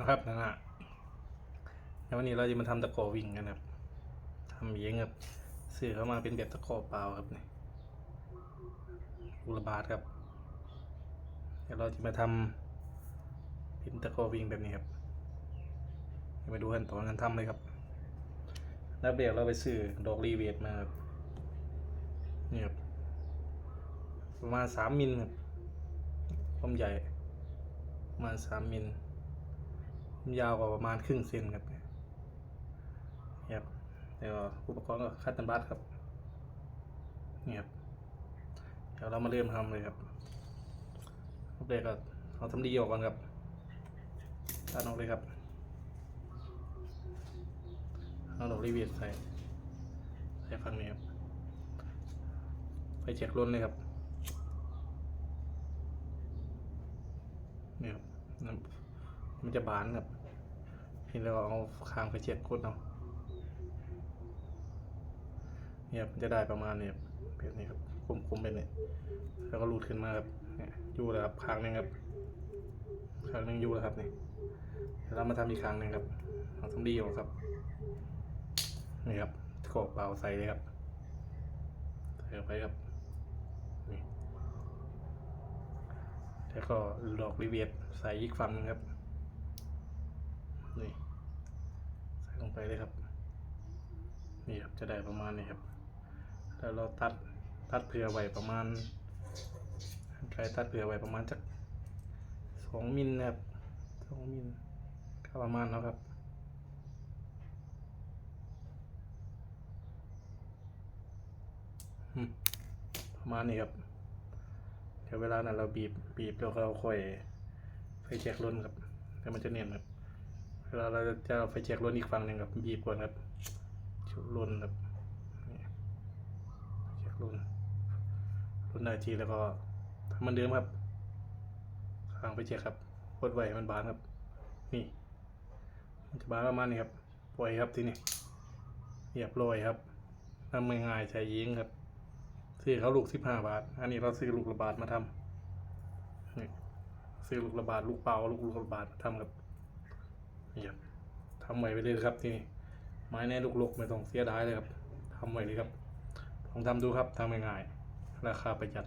นะครับนะฮะแล้ววันนี้เราจะมาทำตะกอวิ่งกันครับทำเองครับซื้อเข้ามาเป็นแบบตะกอเปล่าครับนี่อุระบาทครับเดี๋ยวเราจะมาทำเป็นตะกอวิ่งแบบนี้ครับเดี๋ยวมาดูขั้นตอนการทำเลยครับแล้วเดี๋ยวเราไปซื้อดอกรีเวทมาครับนี่ครับประมาณสามมิลครับความใหญ่ประมาณสามมิล ยาวกว่าประมาณครึ่งเซนครับเนี่ยครับแล้วก็อุปกรณ์ก็คัตตันบัตครับนี่ครับเดี๋ยวเรามาเริ่มทำเลยครับรูปแรกก็เอาทำดีออกก่อนครับตัดออกเลยครับเอาดอกรีเวียใส่ใส่ฝั่งนี้ครับไปเช็คล้นเลยครับเนี่ยครับน้ำ มันจะบานครับเห็นแล้วก็เอาคางไปเช็ดกดเอาเนี่ยมันจะได้ประมาณนี้ครับแบบนี้ครับคุมๆไปเนี่ยแล้วก็รูดขึ้นมาครับเนี่ยอยู่แล้วครับคางนึงครับคางนึงอยู่แล้วครับนี่เดี๋ยวเรามาทำอีกครั้งนึงครับเอาทำดีออกครับนี่ครับกรอกเปล่าใส่เลยครับใส่ลงไปครับนี่แล้วก็ดอกรีเวียดใส่อีกฝั่งนึงครับ นี่ ใส่ลงไป เลยครับ นี่ครับจะได้ประมาณนี้ครับ แล้วเราตัดตัดเผื่อไว้ประมาณใครตัดเผื่อไว้ประมาณจักสองมิลนะครับสองมิลก็ประมาณแล้วครับประมาณนี้ครับเดี๋ยวเวลานั้นเราบีบบีบแล้วเราค่อยไฟแจ็คล้นครับเดี๋ยวมันจะเนียนครับ เวลาเราจะเอาไฟแจ็คล้นอีกฝั่งหนึ่งครับบีบก่อนครับชุบล้นครับแจ็คล้นล้นได้ทีแล้วก็ทำมันเดิมครับข้างไฟแจ็คครับกดไว้มันบานครับ นี่ มันจะบานประมาณนี้ครับปล่อยครับทีนี้เรียบร้อยครับทำง่ายๆใช้ยิงครับซื้อเขาลูกสิบห้าบาท อันนี้เราซื้อลูกละบาทมาทำนี่ซื้อลูกละบาทลูกเปล่าลูกลูกละบาทมาทำครับ นี่ครับทำใหม่ไปเลยครับทีนี้ไม้แน่ลูกลกไม่ต้องเสียดายเลยครับทำใหม่เลยครับลองทำดูครับทำง่ายๆราคาประหยัด